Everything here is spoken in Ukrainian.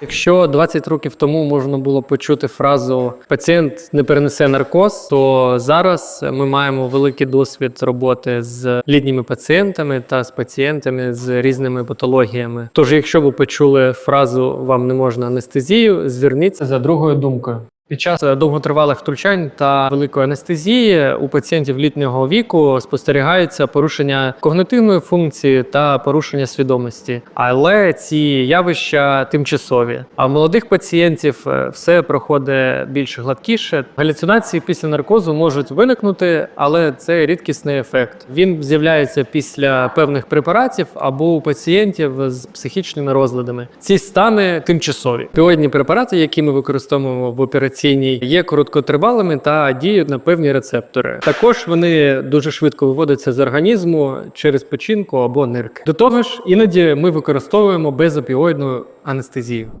Якщо 20 років тому можна було почути фразу пацієнт не перенесе наркоз, то зараз ми маємо великий досвід роботи з літніми пацієнтами та з пацієнтами з різними патологіями. Тож, якщо ви почули фразу вам не можна анестезію, зверніться за другою думкою. Під час довготривалих втручань та великої анестезії у пацієнтів літнього віку спостерігається порушення когнитивної функції та порушення свідомості, але ці явища тимчасові. А в молодих пацієнтів е, все проходить більш гладкіше. Галюцинації після наркозу можуть виникнути, але це рідкісний ефект. Він з'являється після певних препаратів або у пацієнтів з психічними розладами. Ці стани тимчасові. Піоїдні препарати, які ми використовуємо в операційній, є короткотривалими та діють на певні рецептори. Також вони дуже швидко виводяться з організму через печінку або нирки. До того ж, іноді ми використовуємо безопіоїдну анестезію.